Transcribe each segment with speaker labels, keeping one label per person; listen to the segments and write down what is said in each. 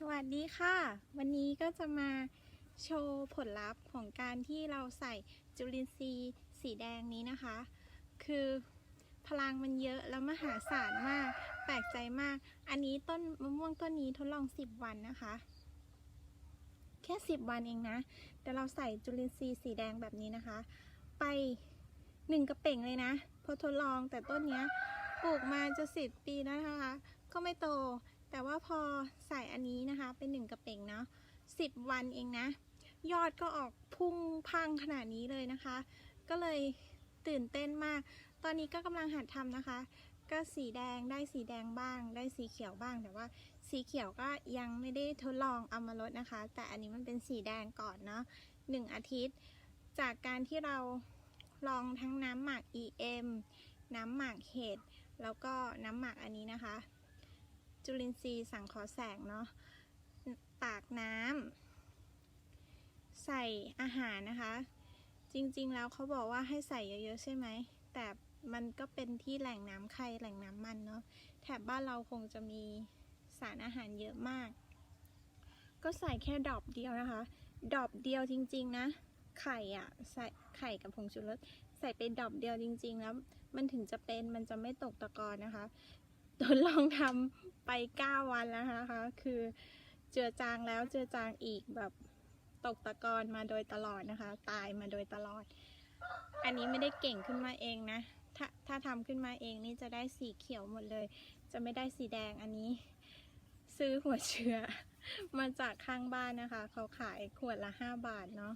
Speaker 1: สวัสดีค่ะ วันนี้ก็จะมาโชว์ผลลัพธ์ของการที่เราใส่จุลินทรีย์สีแดงนี้นะคะ คือพลังมันเยอะแล้วมหาศาลมาก แปลกใจมาก อันนี้ต้นมะม่วงต้นนี้ทดลอง 10 วันนะคะ แค่ 10 วันเองนะ แต่เราใส่จุลินทรีย์สีแดงแบบนี้นะคะ ไปหนึ่งกระเป่งเลยนะ พอทดลองแต่ต้นเนี้ยปลูกมาจะสิบปีแล้วนะคะ ก็ไม่โต แต่ว่าพอใส่อันนี้นะคะ เป็นหนึ่งกระเป่งเนาะสิบวันเองนะ ยอดก็ออกพุ่งพังขนาดนี้เลยนะคะ ก็เลยตื่นเต้นมาก ตอนนี้ก็กำลังหัดทำนะคะ ก็สีแดงได้สีแดงบ้าง ได้สีเขียวบ้าง แต่ว่าสีเขียวก็ยังไม่ได้ทดลองเอามาลดนะคะ แต่อันนี้มันเป็นสีแดงก่อนเนาะหนึ่งอาทิตย์ จากการที่เราลองทั้งน้ำหมัก EM น้ำหมักเห็ด แล้วก็น้ำหมักอันนี้นะคะ จุลินทรีย์สังเคราะห์แสงเนาะตากน้ำใส่อาหารนะคะ จริงๆแล้วเขาบอกว่าให้ใส่เยอะๆใช่ไหม แต่มันก็เป็นที่แหล่งน้ำไข่แหล่งน้ำมันเนาะแถบบ้านเราคงจะมีสารอาหารเยอะมาก ก็ใส่แค่ดอปเดียวนะคะ ดอปเดียวจริง ๆ นะ ไข่อะใส่ไข่กับผงชูรสใส่ไปดอปเดียวจริง ๆ แล้ว มันถึงจะเป็นมันจะไม่ตกตะกอนนะคะ ทดลองทำไป 9 วันแล้วนะคะ คือเจือจางแล้วเจือจางอีกแบบตกตะกอนมาโดยตลอดนะคะ ตายมาโดยตลอด อันนี้ไม่ได้เก่งขึ้นมาเองนะ ถ้าถ้าทำขึ้นมาเองนี่จะได้สีเขียวหมดเลย จะไม่ได้สีแดงอันนี้ ซื้อหัวเชื้อมาจากข้างบ้านนะคะ เขาขายขวดละ 5 บาทเนาะ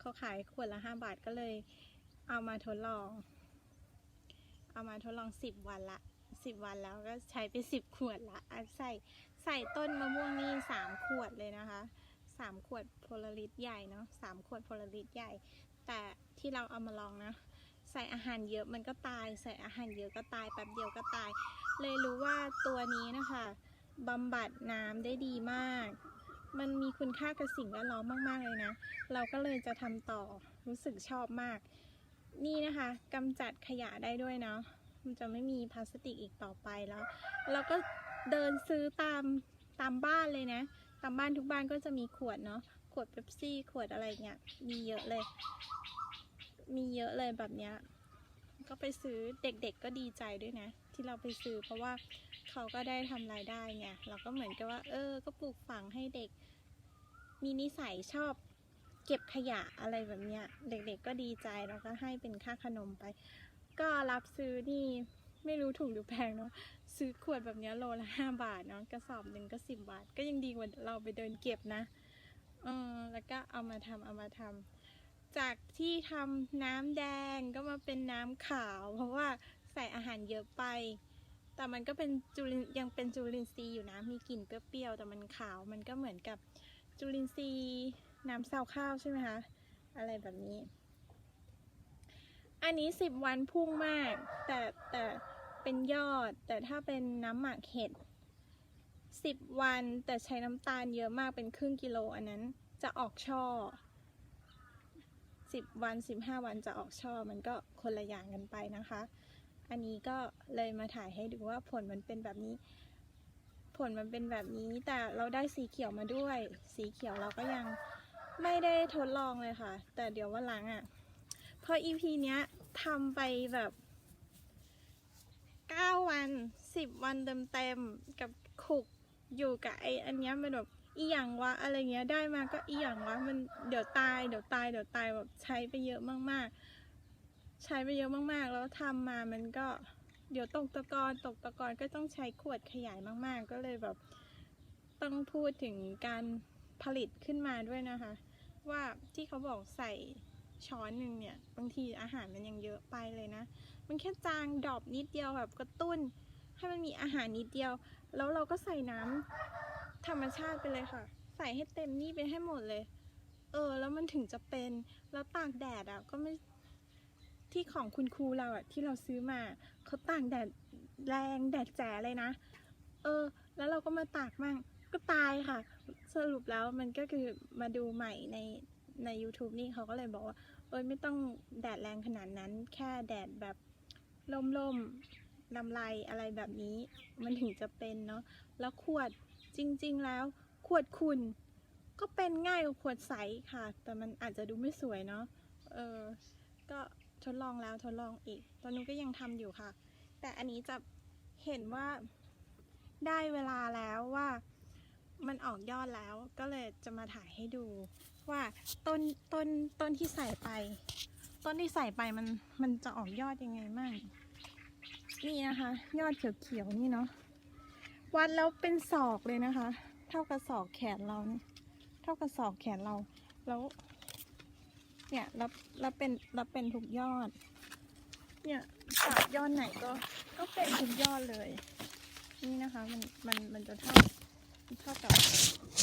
Speaker 1: เขาขายขวดละ 5 บาทก็เลย เอามาทดลอง เอามาทดลอง 10 วันละ สิบวันแล้วก็ใช้ไปสิบขวดละอะใส่ใส่ต้นมะม่วงนี่สามขวดเลยนะคะสามขวดโพลาริสใหญ่เนาะสามขวดโพลาริสใหญ่ แต่ที่เราเอามาลองนะ ใส่อาหารเยอะมันก็ตาย ใส่อาหารเยอะก็ตายแป๊บเดียวก็ตาย เลยรู้ว่าตัวนี้นะคะบำบัดน้ำได้ดีมาก มันมีคุณค่ากับสิ่งแวดล้อมมาก ๆ เลยนะ เราก็เลยจะทำต่อรู้สึกชอบมาก นี่นะคะกำจัดขยะได้ด้วยเนาะ มันจะไม่มีพลาสติกอีกต่อไปแล้ว เราก็เดินซื้อตามตามบ้านเลยนะ ตามบ้านทุกบ้านก็จะมีขวดเนาะ ขวดเป๊ปซี่ ขวดอะไรเงี้ย มีเยอะเลย มีเยอะเลยแบบเนี้ย ก็ไปซื้อเด็กๆก็ดีใจด้วยนะ ที่เราไปซื้อเพราะว่าเขาก็ได้ทำรายได้ไง เราก็เหมือนกับว่า เออ ก็ปลูกฝังให้เด็ก มีนิสัยชอบเก็บขยะอะไรแบบเนี้ย เด็กๆก็ดีใจแล้วก็ให้เป็นค่าขนมไป ก็รับซื้อนี่ไม่รู้ถูกหรือแพงเนาะซื้อขวดแบบนี้โลละห้าบาทเนาะกระสอบหนึ่งก็สิบบาท ก็ยังดีกว่าเราไปเดินเก็บนะเออแล้วก็เอามาทำเอามาทำจากที่ทำน้ำแดงก็มาเป็นน้ำขาว เพราะว่าใส่อาหารเยอะไป แต่มันก็เป็นจุลินยังเป็นจุลินทรีย์อยู่นะมีกลิ่นเปรี้ยวๆแต่มันขาวมันก็เหมือนกับจุลินทรีย์น้ำซาวข้าวใช่ไหมคะอะไรแบบนี้ อันนี้สิบวันพุ่งมาก แต่แต่เป็นยอด แต่ถ้าเป็นน้ำหมักเห็ดสิบวันแต่ใช้น้ำตาลเยอะมากเป็นครึ่งกิโลอันนั้นจะออกช่อสิบวันสิบห้าวันจะออกช่อมันก็คนละอย่างกันไปนะคะ อันนี้ก็เลยมาถ่ายให้ดูว่าผลมันเป็นแบบนี้ ผลมันเป็นแบบนี้แต่เราได้สีเขียวมาด้วย สีเขียวเราก็ยังไม่ได้ทดลองเลยค่ะ แต่เดี๋ยววันหลังอะ พอ EP เนี้ยทำไปแบบ 9 วัน 10 วันเต็มๆกับขุกอยู่กับไออันเนี้ยมันแบบอีหยังวะอะไรเงี้ยได้มาก็อีหยังวะมันเดี๋ยวตายเดี๋ยวตายเดี๋ยวตายแบบใช้ไปเยอะมากๆ ใช้ไปเยอะมากๆ แล้วทำมามันก็เดี๋ยวตกตะกอนตกตะกอนก็ต้องใช้ขวดขยายมากๆ ก็เลยแบบต้องพูดถึงการผลิตขึ้นมาด้วยนะคะ ว่าที่เขาบอกใส่ ช้อนหนึ่งเนี่ย บางทีอาหารมันยังเยอะไปเลยนะ มันแค่จางดอปนิดเดียวแบบกระตุ้น ให้มันมีอาหารนิดเดียว แล้วเราก็ใส่น้ำธรรมชาติไปเลยค่ะ ใส่ให้เต็มนี่ไปให้หมดเลย เออ แล้วมันถึงจะเป็น แล้วตากแดดอะก็ไม่ที่ของคุณครูเราอะที่เราซื้อมาเขาตากแดดแรงแดดแจ๋เลยนะ เออ แล้วเราก็มาตากมั่งก็ตายค่ะ สรุปแล้วมันก็คือมาดูใหม่ใน ใน YouTube นี่เขาก็เลยบอกว่า เอ้ยไม่ต้องแดดแรงขนาดนั้น แค่แดดแบบล่มๆลำไรอะไรแบบนี้มันถึงจะเป็นเนาะแล้วขวดจริง ๆ แล้ว ขวดขุ่นก็เป็นง่ายกว่าขวดใสค่ะ แต่มันอาจจะดูไม่สวยเนาะเออก็ทดลองแล้วทดลองอีก ตอนนู้นก็ยังทำอยู่ค่ะ แต่อันนี้จะเห็นว่าได้เวลาแล้วว่า มันออกยอดแล้วก็เลยจะมาถ่ายให้ดู ว่าต้นต้นต้นที่ใส่ไป ต้นที่ใส่ไปมันมันจะออกยอดยังไงบ้างนี่นะคะ ยอดเขียวๆนี่เนาะวัดแล้วเป็นศอกเลยนะคะ เท่ากับศอกแขนเราเนี่ยเท่ากับศอกแขนเราแล้ว เนี่ยแล้วแล้วเป็นแล้วเป็นทุกยอด เนี่ยตัดยอดไหนก็ก็เป็นทุกยอดเลย นี่นะคะ มันมันมันจะเท่า เท่ากับ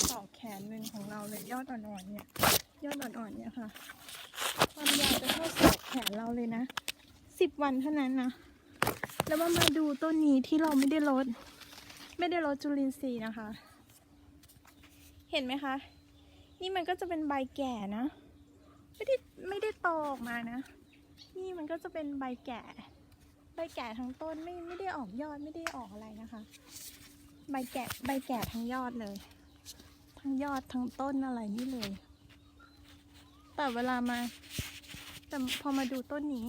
Speaker 1: ศอกแขนหนึ่งของเราเลยยอดอ่อนๆเนี่ยยอดอ่อนๆเนี่ยค่ะ ความยาวจะเท่าศอกแขนเราเลยนะสิบวันเท่านั้นนะแล้วว่ามาดูต้นนี้ที่เราไม่ได้ลด ไม่ได้ลดจุลินทรีย์นะคะ เห็นไหมคะ นี่มันก็จะเป็นใบแก่นะ ไม่ได้ไม่ได้โตออกมานะ นี่มันก็จะเป็นใบแก่ ใบแก่ทั้งต้นไม่ไม่ได้ออกยอดไม่ได้ออกอะไรนะคะ ใบแก่ใบแก่ทั้งยอดเลย ทั้งยอดทั้งต้นอะไรนี่เลย แต่เวลามาแต่พอมาดูต้นนี้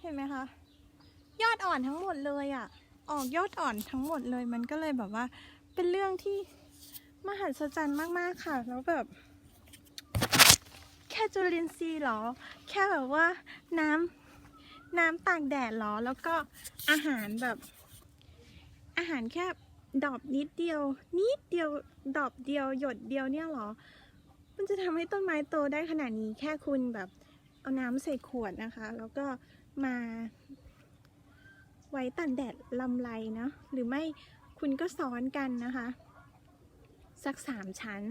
Speaker 1: เห็นไหมคะ ยอดอ่อนทั้งหมดเลยอะ่ะ ออกยอดอ่อนทั้งหมดเลย มันก็เลยแบบว่า เป็นเรื่องที่มหัศจรรย์มากๆค่ะ แล้วแบบแค่จุลินทรีย์เหรอ แค่แบบว่าน้ำน้ำตากแดดเหรอ แล้วก็อาหารแบบ อาหารแค่ ดอบนิดเดียว นิดเดียวดอบเดียวหยดเดียวเนี่ยหรอ มันจะทำให้ต้นไม้โตได้ขนาดนี้แค่คุณแบบเอาน้ำใส่ขวดนะคะ แล้วก็มาไว้ตากแดดลำไรนะหรือไม่คุณก็ซ้อนกันนะคะ สักสามชั้น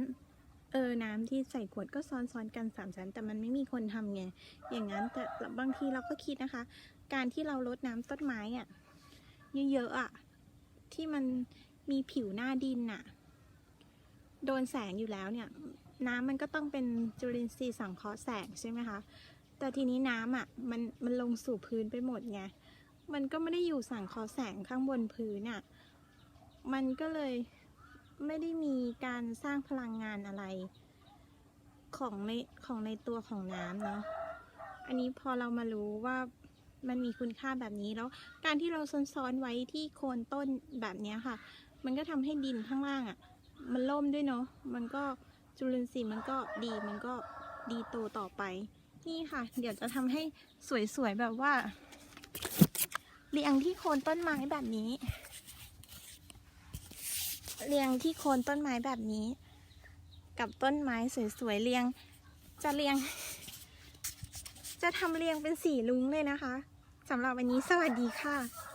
Speaker 1: เออน้ำที่ใส่ขวดก็ซ้อนซ้อนๆกันสามชั้น แต่มันไม่มีคนทำไงอย่างนั้นแต่บางทีเราก็คิดนะคะ การที่เราลดน้ำต้นไม้อะเยอะๆอะที่มัน มีผิวหน้าดินอะโดนแสงอยู่แล้วเนี่ย น้ำมันก็ต้องเป็นจุลินทรีย์สังเคราะห์แสงใช่ไหมคะ แต่ทีนี้น้ำอะมันมันลงสู่พื้นไปหมดไง มันก็ไม่ได้อยู่สังเคราะห์แสงข้างบนพื้นอะ มันก็เลยไม่ได้มีการสร้างพลังงานอะไร ของในของในตัวของน้ำเนาะ อันนี้พอเรามารู้ว่ามันมีคุณค่าแบบนี้แล้วการที่เราซ้อนๆไว้ที่โคนต้นแบบนี้ค่ะ มันก็ทำให้ดินข้างล่างอะ มันล่มด้วยเนาะ มันก็จุลินทรีย์มันก็ดี มันก็ดีโตต่อไป นี่ค่ะ เดี๋ยวจะทำให้สวยๆแบบว่าเรียงที่โคนต้นไม้แบบนี้ เรียงที่โคนต้นไม้แบบนี้ กับต้นไม้สวยๆเรียง จะเรียง จะทำเรียงเป็นสีลุงเลยนะคะสำหรับวันนี้สวัสดีค่ะ